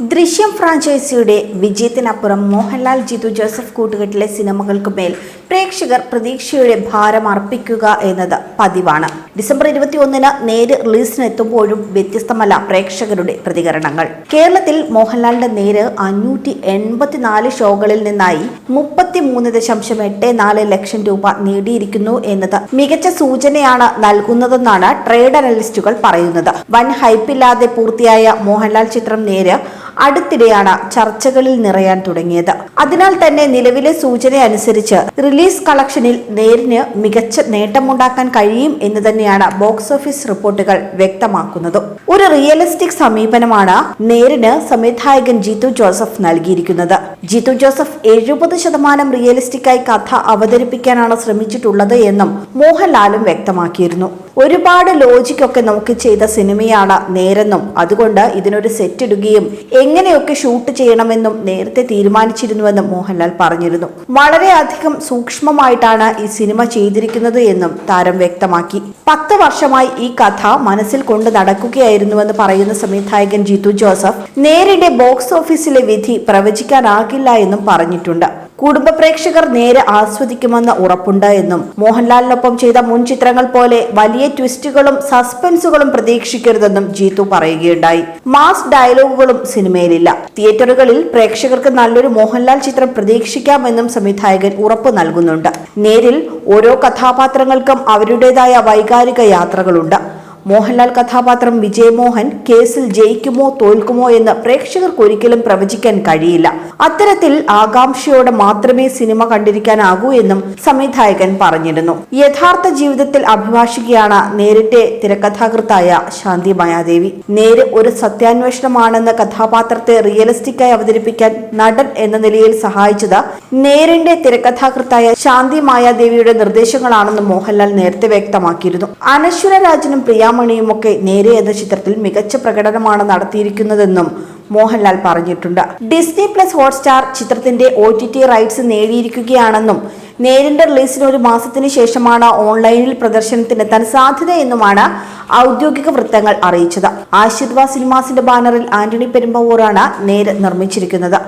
ദൃശ്യം ഫ്രാഞ്ചൈസിയുടെ വിജയത്തിനപ്പുറം മോഹൻലാൽ ജിതു ജോസഫ് കൂട്ടുകെട്ടിലെ സിനിമകൾക്ക് മേൽ പ്രേക്ഷകർ പ്രതീക്ഷയുടെ ഭാരം അർപ്പിക്കുക എന്നത് പതിവാണ്. ഡിസംബർ ഇരുപത്തിയൊന്നിന് നേര് റിലീസിനെത്തുമ്പോഴും വ്യത്യസ്തമല്ല പ്രേക്ഷകരുടെ പ്രതികരണങ്ങൾ. കേരളത്തിൽ മോഹൻലാലിന്റെ നേര് അഞ്ഞൂറ്റി എൺപത്തിനാല് ഷോകളിൽ നിന്നായി മുപ്പത്തിമൂന്ന് ദശാംശം എട്ട് നാല് ലക്ഷം രൂപ നേടിയിരിക്കുന്നു എന്നത് മികച്ച സൂചനയാണ് നൽകുന്നതെന്നാണ് ട്രേഡ് അനലിസ്റ്റുകൾ പറയുന്നത്. വൻ ഹൈപ്പില്ലാതെ പൂർത്തിയായ മോഹൻലാൽ ചിത്രം നേര് അടുത്തിടെയാണ് ചർച്ചകളിൽ നിറയാൻ തുടങ്ങിയത്. അതിനാൽ തന്നെ നിലവിലെ സൂചന അനുസരിച്ച് റിലീസ് കളക്ഷനിൽ നേരിന് മികച്ച നേട്ടമുണ്ടാക്കാൻ കഴിയും എന്ന് തന്നെയാണ് ബോക്സ് ഓഫീസ് റിപ്പോർട്ടുകൾ വ്യക്തമാക്കുന്നത്. ഒരു റിയലിസ്റ്റിക് സമീപനമാണ് നേരിന് സംവിധായകൻ ജിത്തു ജോസഫ് നൽകിയിരിക്കുന്നത്. ജിത്തു ജോസഫ് എഴുപത് ശതമാനം റിയലിസ്റ്റിക്കായി കഥ അവതരിപ്പിക്കാനാണ് ശ്രമിച്ചിട്ടുള്ളത് എന്നും മോഹൻലാലും വ്യക്തമാക്കിയിരുന്നു. ഒരുപാട് ലോജിക്കൊക്കെ നമുക്ക് ചെയ്ത സിനിമയാണ് നേരെന്നും. അതുകൊണ്ട് ഇതിനൊരു സെറ്റ് ഇടുകയും എങ്ങനെയൊക്കെ ഷൂട്ട് ചെയ്യണമെന്നും നേരത്തെ തീരുമാനിച്ചിരുന്നുവെന്നും മോഹൻലാൽ പറഞ്ഞിരുന്നു. വളരെയധികം സൂക്ഷ്മമായിട്ടാണ് ഈ സിനിമ ചെയ്തിരിക്കുന്നത് എന്നും താരം വ്യക്തമാക്കി. പത്ത് വർഷമായി ഈ കഥ മനസ്സിൽ കൊണ്ട് നടക്കുകയായിരുന്നുവെന്ന് പറയുന്ന സംവിധായകൻ ജിത്തു ജോസഫ് നേരിടെ ബോക്സ് ഓഫീസിലെ വിധി പ്രവചിക്കാനാകില്ല എന്നും പറഞ്ഞിട്ടുണ്ട്. കുടുംബ പ്രേക്ഷകർ നേരെ ആസ്വദിക്കുമെന്ന് ഉറപ്പുണ്ട് എന്നും മോഹൻലാലിനൊപ്പം ചെയ്ത മുൻ ചിത്രങ്ങൾ പോലെ വലിയ ട്വിസ്റ്റുകളും സസ്പെൻസുകളും പ്രതീക്ഷിക്കരുതെന്നും ജീത്തു പറയുകയുണ്ടായി. മാസ് ഡയലോഗുകളും സിനിമയിലില്ല. തിയേറ്ററുകളിൽ പ്രേക്ഷകർക്ക് നല്ലൊരു മോഹൻലാൽ ചിത്രം പ്രതീക്ഷിക്കാമെന്നും സംവിധായകൻ ഉറപ്പ് നൽകുന്നുണ്ട്. നേരിൽ ഓരോ കഥാപാത്രങ്ങൾക്കും അവരുടേതായ വൈകാരിക യാത്രകളുണ്ട്. മോഹൻലാൽ കഥാപാത്രം വിജയമോഹൻ കേസിൽ ജയിക്കുമോ തോൽക്കുമോ എന്ന് പ്രേക്ഷകർക്ക് ഒരിക്കലും പ്രവചിക്കാൻ കഴിയില്ല. അത്തരത്തിൽ ആകാംക്ഷയോടെ മാത്രമേ സിനിമ കണ്ടിരിക്കാനാകൂ എന്നും സംവിധായകൻ പറഞ്ഞിരുന്നു. യഥാർത്ഥ ജീവിതത്തിൽ അഭിഭാഷികയാണ് നേരിട്ടെ തിരക്കഥാകൃത്തായ ശാന്തി മായാദേവി. നേര് ഒരു സത്യാന്വേഷണമാണെന്ന കഥാപാത്രത്തെ റിയലിസ്റ്റിക്കായി അവതരിപ്പിക്കാൻ നടൻ എന്ന നിലയിൽ സഹായിച്ചത് നേരിന്റെ തിരക്കഥാകൃത്തായ ശാന്തി മായാദേവിയുടെ നിർദ്ദേശങ്ങളാണെന്ന് മോഹൻലാൽ നേരത്തെ വ്യക്തമാക്കിയിരുന്നു. അനശ്വര രാജനും ഒക്കെ നേരെ എന്ന ചിത്രത്തിൽ മികച്ച പ്രകടനമാണ് നടത്തിയിരിക്കുന്നതെന്നും മോഹൻലാൽ പറഞ്ഞിട്ടുണ്ട്. ഡിസ്നി പ്ലസ് ഹോട്ട്സ്റ്റാർ ചിത്രത്തിന്റെ ഒ ടി ടി റൈറ്റ്സ് നേടിയിരിക്കുകയാണെന്നും നേരിന്റെ റിലീസിന് ഒരു മാസത്തിന് ശേഷമാണ് ഓൺലൈനിൽ പ്രദർശനത്തിനെത്താൻ സാധ്യതയെന്നുമാണ് ഔദ്യോഗിക വൃത്തങ്ങൾ അറിയിച്ചത്. ആശീർവാദ് സിനിമാസിന്റെ ബാനറിൽ ആന്റണി പെരുമ്പാവൂറാണ് നേര് നിർമ്മിച്ചിരിക്കുന്നത്.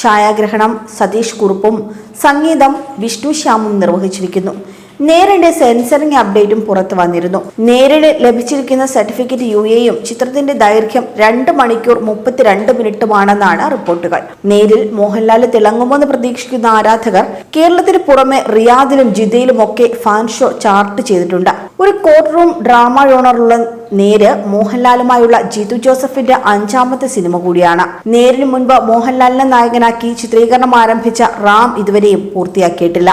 ഛായാഗ്രഹണം സതീഷ് കുറുപ്പും സംഗീതം വിഷ്ണു ശ്യാമും നിർവഹിച്ചിരിക്കുന്നു. നേരിന്റെ സെൻസറിംഗ് അപ്ഡേറ്റും പുറത്തു വന്നിരുന്നു. നേരിടെ ലഭിച്ചിരിക്കുന്ന സർട്ടിഫിക്കറ്റ് യു എയും ചിത്രത്തിന്റെ ദൈർഘ്യം രണ്ട് മണിക്കൂർ മുപ്പത്തിരണ്ട് മിനിറ്റുമാണെന്നാണ് റിപ്പോർട്ടുകൾ. നേരിൽ മോഹൻലാൽ തിളങ്ങുമെന്ന് പ്രതീക്ഷിക്കുന്ന ആരാധകർ കേരളത്തിന് പുറമെ റിയാദിലും ജിദയിലും ഒക്കെ ഫാൻ ഷോ ചാർട്ട് ചെയ്തിട്ടുണ്ട്. ഒരു കോർട്ട് റൂം ഡ്രാമ ജോണറുള്ള നേര് മോഹൻലാലുമായുള്ള ജിതു ജോസഫിന്റെ അഞ്ചാമത്തെ സിനിമ കൂടിയാണ്. നേരിന് മുൻപ് മോഹൻലാലിനെ നായകനാക്കി ചിത്രീകരണം ആരംഭിച്ച റാം ഇതുവരെയും പൂർത്തിയാക്കിയിട്ടില്ല.